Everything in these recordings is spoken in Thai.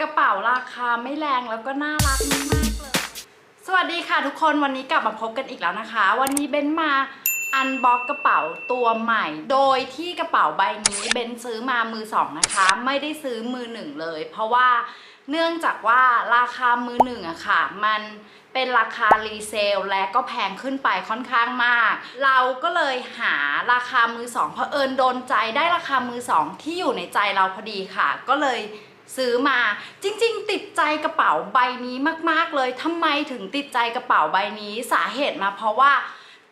กระเป๋าราคาไม่แรงแล้วก็น่ารักมากเลย สวัสดีค่ะทุกคนวันนี้กลับมาพบกันอีกแล้วนะคะ วันนี้เบนมาอันบ็อกกระเป๋าตัวใหม่ โดยที่กระเป๋าใบนี้เบนซื้อมามือสองนะคะ ไม่ได้ซื้อมือหนึ่งเลย เพราะว่าเนื่องจากว่าราคามือหนึ่งอะค่ะ มันเป็นราคารีเซลและก็แพงขึ้นไปค่อนข้างมาก เราก็เลยหาราคามือสองเผอิญโดนใจได้ราคามือสองที่อยู่ในใจเราพอดีค่ะ ก็เลย ซื้อมาจริงๆ ติดใจกระเป๋าใบนี้มากๆเลยทำไมถึงติดใจกระเป๋าใบนี้สาเหตุมาเพราะว่า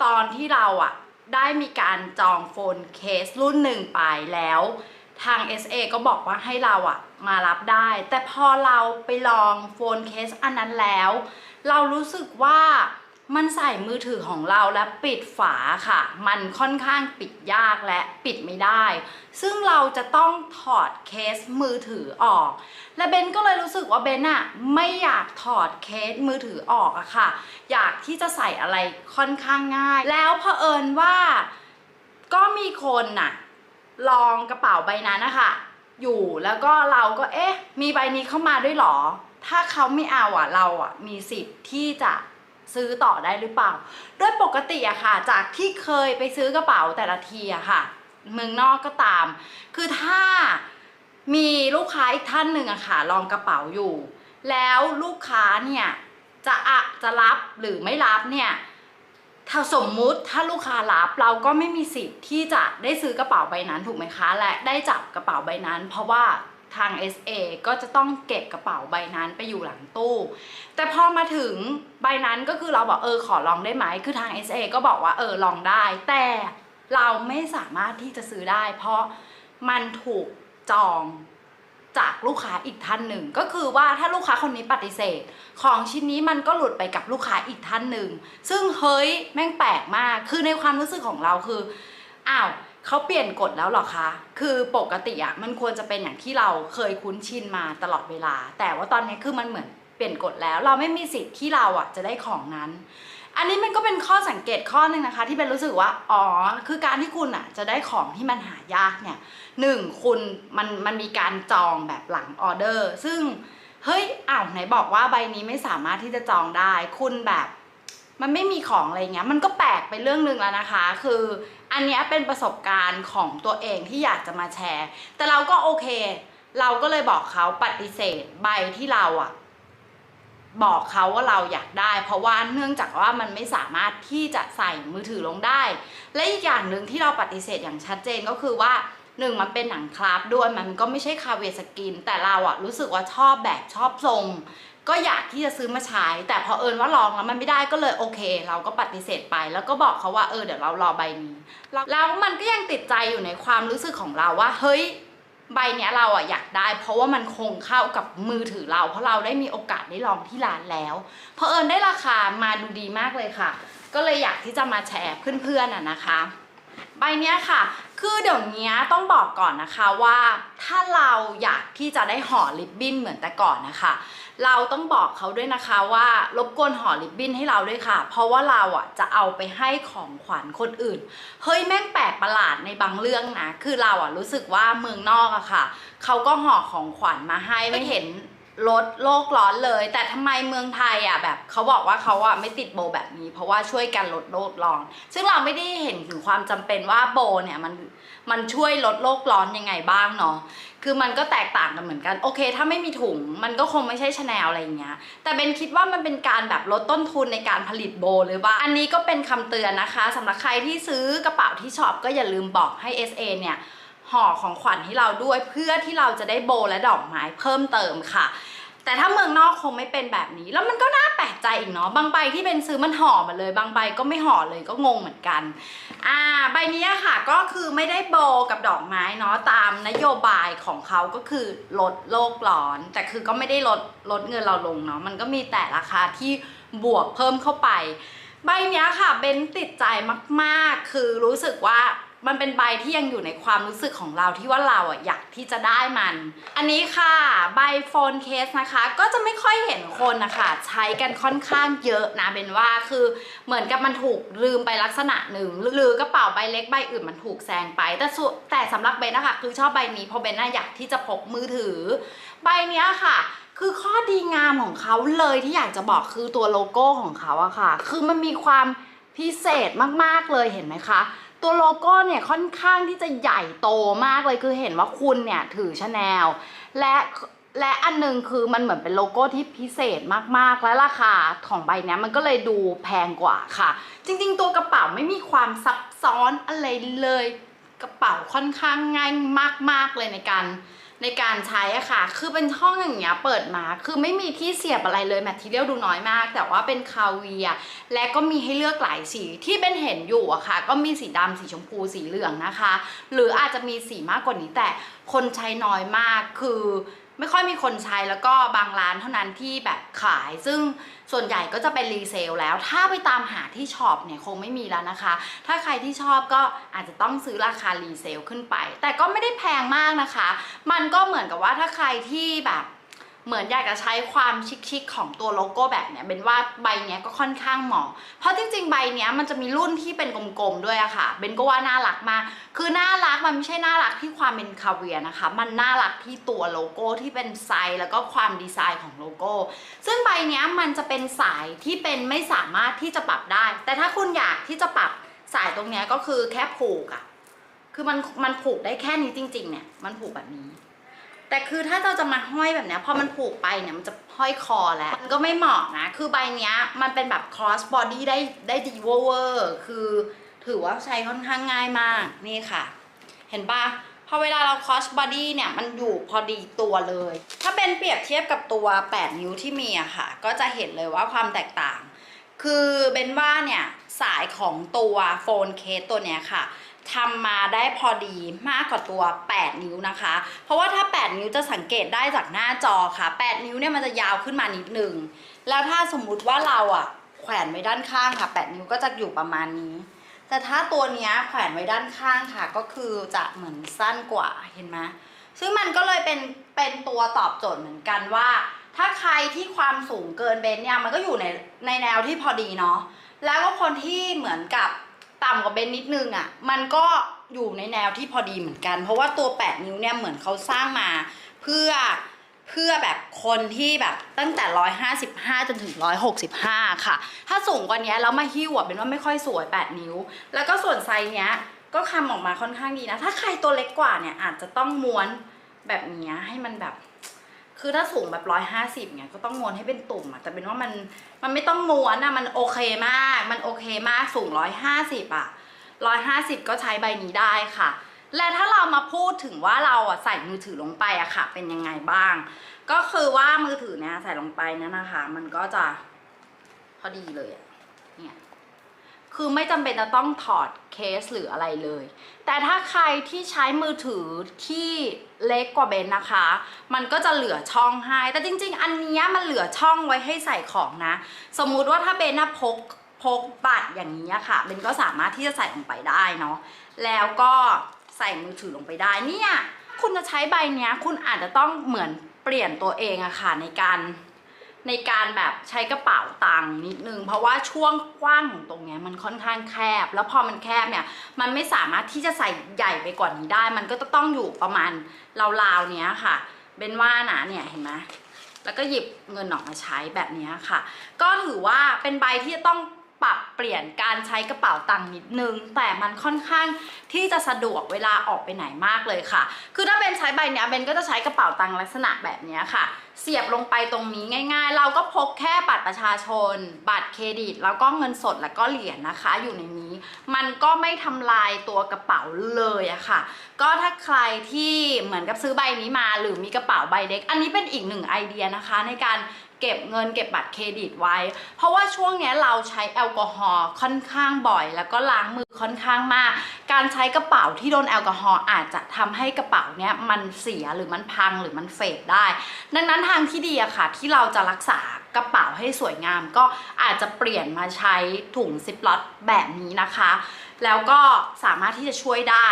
ตอนที่เราอะได้มีการจองโฟนเคสรุ่นหนึ่งไปแล้ว ทาง SA ก็บอกว่าให้เราอะมารับได้ แต่พอเราไปลองโฟนเคสอันนั้นแล้ว เรารู้สึกว่า มันใส่มือถือของเราและปิดฝาค่ะ มันค่อนข้างปิดยากและปิดไม่ได้ ซึ่งเราจะต้องถอดเคสมือถือออก และเบนก็เลยรู้สึกว่าเบนอะไม่อยากถอดเคสมือถือออกอะค่ะ อยากที่จะใส่อะไรค่อนข้างง่าย แล้วเผอิญว่าก็มีคนน่ะลองกระเป๋าใบนั้นนะคะอยู่แล้วก็เราก็เอ๊ะ มีใบนี้เข้ามาด้วยหรอ ถ้าเขาไม่เอาอะเราอะมีสิทธิ์ที่จะ ซื้อต่อได้หรือเปล่า โดยปกติอะค่ะ จากที่เคยไปซื้อกระเป๋าแต่ละทีอะค่ะ เมืองนอกก็ตาม คือถ้ามีลูกค้าอีกท่านหนึ่งอะค่ะ ลองกระเป๋าอยู่ แล้วลูกค้าเนี่ยจะอะจะรับหรือไม่รับเนี่ยถ้าสมมุติถ้าลูกค้ารับเราก็ไม่มีสิทธิ์ที่จะได้ซื้อกระเป๋าใบนั้นถูกไหมคะ และได้จับกระเป๋าใบนั้น เพราะว่า ทาง SA ก็จะต้องเก็บกระเป๋าใบนั้นไปอยู่หลังตู้ แต่พอมาถึงใบนั้นก็คือเราบอกเออขอลองได้ไหม คือทาง SA ก็บอกว่าเออลองได้ แต่เราไม่สามารถที่จะซื้อได้ เพราะมันถูกจองจากลูกค้าอีกท่านหนึ่ง ก็คือว่าถ้าลูกค้าคนนี้ปฏิเสธ ของชิ้นนี้มันก็หลุดไปกับลูกค้าอีกท่านหนึ่ง ซึ่งเฮ้ยแม่งแปลกมาก คือในความรู้สึกของเราคือ อ้าวเขาเปลี่ยนกฎแล้วหรอคะ คือปกติอะมันควรจะเป็นอย่างที่เราเคยคุ้นชินมาตลอดเวลา แต่ว่าตอนนี้คือมันเหมือนเปลี่ยนกฎแล้ว เราไม่มีสิทธิ์ที่เราอะจะได้ของนั้น อันนี้มันก็เป็นข้อสังเกตข้อหนึ่งนะคะ ที่เป็นรู้สึกว่า อ๋อ คือการที่คุณอะจะได้ของที่มันหายากเนี่ยหนึ่งคุณมันมันมีการจองแบบหลังออเดอร์ ซึ่งเฮ้ยอ้าวไหนบอกว่าใบนี้ไม่สามารถที่จะจองได้ คุณแบบ มันไม่มีของอะไรเงี้ยมันก็แปลกไปเรื่องหนึ่งแล้วนะคะ คืออันนี้เป็นประสบการณ์ของตัวเองที่อยากจะมาแชร์ แต่เราก็โอเค เราก็เลยบอกเขาปฏิเสธใบที่เราอะบอกเขาว่าเราอยากได้ เพราะว่าเนื่องจากว่ามันไม่สามารถที่จะใส่มือถือลงได้ และอีกอย่างหนึ่งที่เราปฏิเสธอย่างชัดเจนก็คือว่าหนึ่งมันเป็นหนังคราฟด้วยมันก็ไม่ใช่คาเวสกิน แต่เราอะรู้สึกว่าชอบแบบชอบทรง ก็อยากที่จะซื้อมาใช้ แต่พอเอิญว่าลองแล้วมันไม่ได้ก็เลยโอเค เราก็ปฏิเสธไป แล้วก็บอกเขาว่าเออเดี๋ยวเรารอใบนี้แล้วมันก็ยังติดใจอยู่ในความรู้สึกของเราว่า เฮ้ยใบเนี้ยเราอะอยากได้ เพราะว่ามันคงเข้ากับมือถือเรา เพราะเราได้มีโอกาสได้ลองที่ร้านแล้วเพอเอิญได้ราคามาดูดีมากเลยค่ะ ก็เลยอยากที่จะมาแชร์เพื่อนๆอะนะคะ ใบเนี้ยค่ะคือเดี๋ยวนี้ต้องบอกก่อนนะคะว่าถ้าเราอยากที่จะได้ห่อลิปบิ้นเหมือนแต่ก่อนนะคะ เราต้องบอกเขาด้วยนะคะว่ารบกวนห่อลิปบิ้นให้เราด้วยค่ะ เพราะว่าเราอะจะเอาไปให้ของขวัญคนอื่นเฮ้ยแม่งแปลกประหลาดในบางเรื่องนะคือเราอะรู้สึกว่าเมืองนอกอะค่ะเขาก็ห่อของขวัญมาให้ไม่เห็น ลดโลกร้อนเลย แต่ทำไมเมืองไทยอะแบบเขาบอกว่าเขาอะไม่ติดโบแบบนี้ เพราะว่าช่วยกันลดโลกร้อน ซึ่งเราไม่ได้เห็นถึงความจำเป็นว่าโบเนี่ยมันมันช่วยลดโลกร้อนยังไงบ้างเนาะคือมันก็แตกต่างกันเหมือนกันโอเค ถ้าไม่มีถุงมันก็คงไม่ใช่ชาแนลอะไรอย่างเงี้ย แต่เบนคิดว่ามันเป็นการแบบลดต้นทุนในการผลิตโบหรือว่าอันนี้ก็เป็นคำเตือนนะคะสำหรับใครที่ซื้อกระเป๋าที่ช็อปก็อย่าลืมบอกให้ SA เนี่ย ห่อของขวัญให้เราด้วย เพื่อที่เราจะได้โบและดอกไม้เพิ่มเติมค่ะ แต่ถ้าเมืองนอกคงไม่เป็นแบบนี้ แล้วมันก็น่าแปลกใจอีกเนาะบางใบที่เป็นซื้อมันห่อมาเลย บางใบก็ไม่ห่อเลยก็งงเหมือนกันอ่าใบนี้ค่ะก็คือไม่ได้โบกับดอกไม้เนาะตามนโยบายของเขาก็คือลดโลกร้อน แต่คือก็ไม่ได้ลดลดเงินเราลงเนาะมันก็มีแต่ราคาที่บวกเพิ่มเข้าไป ใบเนี้ยค่ะเบนติดใจมากๆ คือรู้สึกว่า มันเป็นใบที่ยังอยู่ในความรู้สึกของเราที่ว่าเราอะอยากที่จะได้มัน อันนี้ค่ะใบโฟนเคสนะคะ ก็จะไม่ค่อยเห็นคนนะคะใช้กันค่อนข้างเยอะนะเบนว่าคือเหมือนกับมันถูกลืมไปลักษณะหนึ่งหรือกระเป๋าใบเล็กใบอื่นมันถูกแซงไป แต่สุแต่สำหรับเบนนะคะ คือชอบใบนี้เพราะเบนน่ะอยากที่จะพกมือถือ ใบเนี้ยค่ะคือข้อดีงามของเขาเลยที่อยากจะบอกคือตัวโลโก้ของเขาอะค่ะ คือมันมีความพิเศษมากๆเลยเห็นไหมคะ ตัวโลโก้เนี่ยค่อนข้างที่จะใหญ่โตมากเลยคือเห็นว่าคุณเนี่ยถือชาแนลและและอันหนึงคือมันเหมือนเป็นโลโก้ที่พิเศษมากๆ และราคาของใบเนี้ยมันก็เลยดูแพงกว่าค่ะ จริงๆ ตัวกระเป๋าไม่มีความซับซ้อนอะไรเลย กระเป๋าค่อนข้างง่ายมากๆเลยในการ ในการใช้อะค่ะ คือเป็นช่องอย่างเงี้ยเปิดมา คือไม่มีที่เสียบอะไรเลยแมททีเรียลดูน้อยมาก แต่ว่าเป็นคาเวีย และก็มีให้เลือกหลายสีที่เป็นเห็นอยู่อะค่ะ ก็มีสีดำสีชมพูสีเหลืองนะคะ หรืออาจจะมีสีมากกว่านี้แต่คนใช้น้อยมากคือ ไม่ค่อยมีคนใช้แล้วก็บางร้านเท่านั้นที่แบบขาย ซึ่งส่วนใหญ่ก็จะเป็นรีเซลแล้ว ถ้าไปตามหาที่ช็อปเนี่ยคงไม่มีแล้วนะคะ ถ้าใครที่ชอบก็อาจจะต้องซื้อราคารีเซลขึ้นไป แต่ก็ไม่ได้แพงมากนะคะ มันก็เหมือนกับว่าถ้าใครที่แบบ เหมือนอยากจะใช้ความชิคๆของตัวโลโก้แบบเนี้ยเป็นว่าใบเนี้ยก็ค่อนข้างเหมาะ เพราะจริงๆใบเนี้ยมันจะมีรุ่นที่เป็นกลมๆด้วยอะค่ะเบนก็ว่าน่ารักมาก คือน่ารักมันไม่ใช่น่ารักที่ความเป็นคาเวียนะคะ มันน่ารักที่ตัวโลโก้ที่เป็นไซส์แล้วก็ความดีไซน์ของโลโก้ ซึ่งใบเนี้ยมันจะเป็นสายที่เป็นไม่สามารถที่จะปรับได้ แต่ถ้าคุณอยากที่จะปรับสายตรงเนี้ยก็คือแค่ผูกอะคือมันมันผูกได้แค่นี้จริง ๆ เนี่ย มันผูกแบบนี้ แต่คือถ้าเราจะมาห้อยแบบเนี้ยพอมันผูกไปเนี่ยมันจะห้อยคอแล้วมันก็ไม่เหมาะนะ คือใบเนี้ยมันเป็นแบบ cross body ได้ได้ดีเวอร์คือถือว่าใช้ค่อนข้างง่ายมากนี่ค่ะ เห็นปะพอเวลาเรา cross body เนี่ยมันอยู่พอดีตัวเลย ถ้าเป็นเปรียบเทียบกับตัว 8 นิ้วที่มีอะค่ะ ก็จะเห็นเลยว่าความแตกต่าง คือเบนว่าเนี่ยสายของตัวโฟนเคสตัวเนี้ยค่ะ ทำมาได้พอดีมากกว่าตัว 8 นิ้วนะคะ เพราะว่าถ้า 8 นิ้วจะสังเกตได้จากหน้าจอค่ะ 8 นิ้วเนี่ยมันจะยาวขึ้นมานิดนึงแล้วถ้าสมมุติว่าเราอะแขวนไว้ด้านข้างค่ะ 8 นิ้วก็จะอยู่ประมาณนี้ แต่ถ้าตัวเนี้ยแขวนไว้ด้านข้างค่ะ ก็คือจะเหมือนสั้นกว่าเห็นไหมซึ่งมันก็เลยเป็นเป็นตัวตอบโจทย์เหมือนกันว่า ถ้าใครที่ความสูงเกินเบนเนี่ยมันก็อยู่ในในแนวที่พอดีเนาะแล้วก็คนที่เหมือนกับ ต่ำกว่าเบนนิดนึงอะ่ะ มันก็อยู่ในแนวที่พอดีเหมือนกัน เพราะว่าตัว 8 นิ้วเนี่ยเหมือนเขาสร้างมา เพื่อเพื่อแบบคนที่แบบตั้งแต่ 155 จนถึง 165 ค่ะ ถ้าสูงกว่านี้แล้วมาหิ้วอะเป็นว่าไม่ค่อยสวย 8 นิ้ว แล้วก็ส่วนไซส์เนี้ยก็ทำออกมาค่อนข้างดีนะ ถ้าใครตัวเล็กกว่าเนี่ยอาจจะต้องม้วนแบบนี้ให้มันแบบ คือถ้าสูงแบบร้อยห้าสิบเนี่ยก็ต้องม้วนให้เป็นตุ่มอะแต่เป็นว่ามันมันไม่ต้องม้วนอะมันโอเคมาก มันโอเคมากสูงร้อยห้าสิบอะร้อยห้าสิบก็ใช้ใบนี้ได้ค่ะ และถ้าเรามาพูดถึงว่าเราอะใส่มือถือลงไปอะค่ะ เป็นยังไงบ้าง ก็คือว่ามือถือเนี่ยใส่ลงไปเนี่ยนะคะ มันก็จะพอดีเลยอะเนี่ย คือไม่จำเป็นจะต้องถอดเคสหรืออะไรเลย แต่ถ้าใครที่ใช้มือถือที่เล็กกว่าเบนนะคะ มันก็จะเหลือช่องให้ แต่จริง ๆ อันนี้มันเหลือช่องไว้ให้ใส่ของนะ สมมุติว่าถ้าเบนนะพกพกบัตรอย่างนี้ค่ะเบนก็สามารถที่จะใส่ลงไปได้เนาะ แล้วก็ใส่มือถือลงไปได้ เนี่ย คุณจะใช้ใบเนี้ย คุณอาจจะต้องเหมือนเปลี่ยนตัวเองอะค่ะในการ ในการแบบใช้กระเป๋าตังค์นิดนึง เพราะว่าช่วงกว้างตรงเนี้ยมันค่อนข้างแคบ แล้วพอมันแคบเนี่ยมันไม่สามารถที่จะใส่ใหญ่ไปกว่านี้ได้ มันก็จะต้องอยู่ประมาณราวๆเนี้ยค่ะเบนว่านะเนี่ยเห็นไหมแล้วก็หยิบเงินออกมาใช้แบบนี้ค่ะ ก็ถือว่าเป็นใบที่จะต้อง ปรับเปลี่ยนการใช้กระเป๋าตังค์นิดนึง แต่มันค่อนข้างที่จะสะดวกเวลาออกไปไหนมากเลยค่ะ คือถ้าเบนใช้ใบเนี้ยเบนก็จะใช้กระเป๋าตังค์ลักษณะแบบนี้ค่ะ เสียบลงไปตรงนี้ง่าย ๆ เราก็พกแค่บัตรประชาชน บัตรเครดิต แล้วก็เงินสดแล้วก็เหรียญนะคะ อยู่ในนี้ มันก็ไม่ทำลายตัวกระเป๋าเลยอะค่ะ ก็ถ้าใครที่เหมือนกับซื้อใบนี้มา หรือมีกระเป๋าใบเล็ก อันนี้เป็นอีกหนึ่งไอเดียนะคะ ในการ เก็บเงินเก็บบัตรเครดิตไว้ เพราะว่าช่วงนี้เราใช้แอลกอฮอล์ค่อนข้างบ่อย แล้วก็ล้างมือค่อนข้างมาก การใช้กระเป๋าที่โดนแอลกอฮอล์อาจจะทำให้กระเป๋าเนี้ยมันเสียหรือมันพังหรือมันเฟดได้ ดังนั้นทางที่ดีอะค่ะที่เราจะรักษา กระเป๋าให้สวยงาม ก็อาจจะเปลี่ยนมาใช้ถุงซิปล็อตแบบนี้นะคะ แล้วก็สามารถที่จะช่วยได้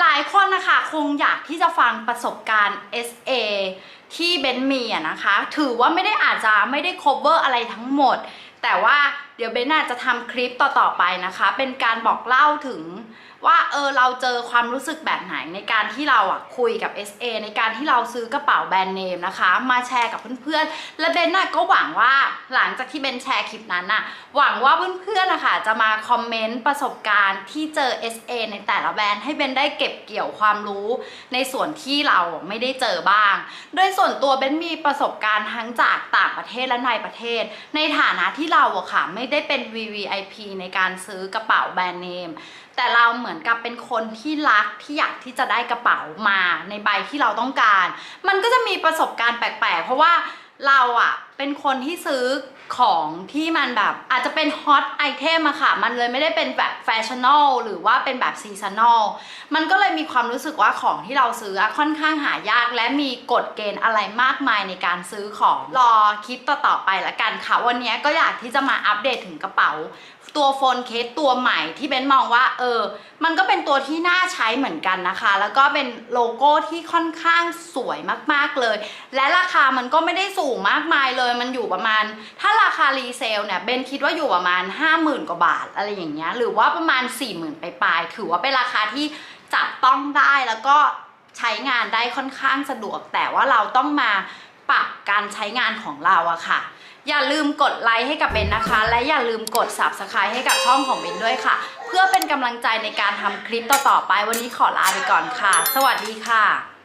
หลายคนนะคะคงอยากที่จะฟังประสบการณ์ SA ที่เบนมีอะนะคะ ถือว่าไม่ได้อาจจะไม่ได้ cover อะไรทั้งหมด แต่ว่าเดี๋ยวเบนน่าจะทำคลิปต่อๆไปนะคะ เป็นการบอกเล่าถึงว่าเออเราเจอความรู้สึกแบบไหนในการที่เราอะคุยกับ SA ในการที่เราซื้อกระเป๋าแบรนด์เนมนะคะ มาแชร์กับเพื่อนๆ และเบนน่ะก็หวังว่าหลังจากที่เบนแชร์คลิปนั้นน่ะหวังว่าเพื่อนๆนะคะจะมาคอมเมนต์ประสบการณ์ที่เจอ SA ในแต่ละแบรนด์ให้เบนได้เก็บเกี่ยวความรู้ในส่วนที่เราไม่ได้เจอบ้าง โดยส่วนตัวเบนมีประสบการณ์ทั้งจากต่างประเทศและในประเทศ ในฐานะที่เราอะค่ะไม่ได้เป็น VVIP ในการซื้อกระเป๋าแบรนด์เนม แต่เราเหมือนกับเป็นคนที่รักที่อยากที่จะได้กระเป๋ามาในใบที่เราต้องการ มันก็จะมีประสบการณ์แปลกๆ เพราะว่าเราอะ เป็นคนที่ซื้อของที่มันแบบอาจจะเป็นฮอตไอเทมอะค่ะ มันเลยไม่ได้เป็นแบบแฟชั่นอลหรือว่าเป็นแบบซีซันอลมันก็เลยมีความรู้สึกว่าของที่เราซื้อค่อนข้างหายากและมีกฎเกณฑ์อะไรมากมายในการซื้อของ รอคลิปต่อๆไปละกันค่ะ วันนี้ก็อยากที่จะมาอัปเดตถึงกระเป๋า ตัวโฟนเคสตัวใหม่ที่เบนมองว่า เออ มันก็เป็นตัวที่น่าใช้เหมือนกันนะคะ แล้วก็เป็นโลโก้ที่ค่อนข้างสวยมากๆเลย และราคามันก็ไม่ได้สูงมากมายเลยมันอยู่ประมาณ ถ้าราคารีเซลเนี่ยเบนคิดว่าอยู่ประมาณ 50,000 กว่าบาทอะไรอย่างเงี้ยหรือว่าประมาณ 40,000 ไปปลายถือว่าเป็นราคาที่จับต้องได้แล้วก็ใช้งานได้ค่อนข้างสะดวก แต่ว่าเราต้องมาปรับการใช้งานของเราอะค่ะ อย่าลืมกดไลค์ให้กับเบนนะคะ และอย่าลืมกด subscribe ให้กับช่องของเบนด้วยค่ะ เพื่อเป็นกำลังใจในการทำคลิปต่อๆไปวันนี้ขอลาไปก่อนค่ะ สวัสดีค่ะ